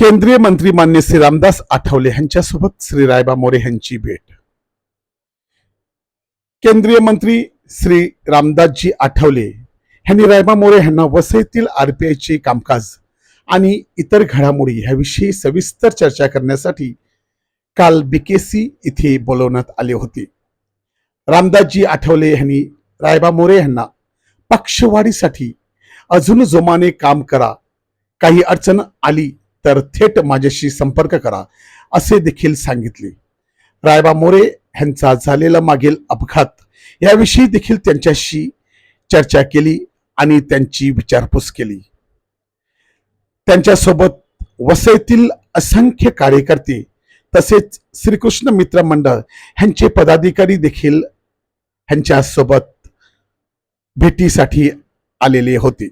केंद्रीय मंत्री मान्य श्री रामदास आठवले यांच्यासोबत श्री रायबा मोरे यांची भेट. केंद्रीय मंत्री श्री रामदासजी आठवले यांनी रायबा मोरे यांना वसईतील आरपीआयचे कामकाज आणि इतर घडामोडी ह्याविषयी सविस्तर चर्चा करण्यासाठी काल बीकेसी इथे बोलवण्यात आले होते. रामदासजी आठवले यांनी रायबा मोरे यांना पक्षवाढीसाठी अजून जोमाने काम करा काही अडचण आली तर थेट माझ्याशी संपर्क करा असे देखील सांगितले. रायबा मोरे यांचा झालेला मागील अपघात याविषयी देखील त्यांच्याशी चर्चा केली आणि त्यांची विचारपूस केली. त्यांच्यासोबत वसईतील असंख्य कार्यकर्ते तसेच श्रीकृष्ण मित्र मंडळ ह्यांचे पदाधिकारी देखील ह्यांच्यासोबत भेटीसाठी आलेले होते.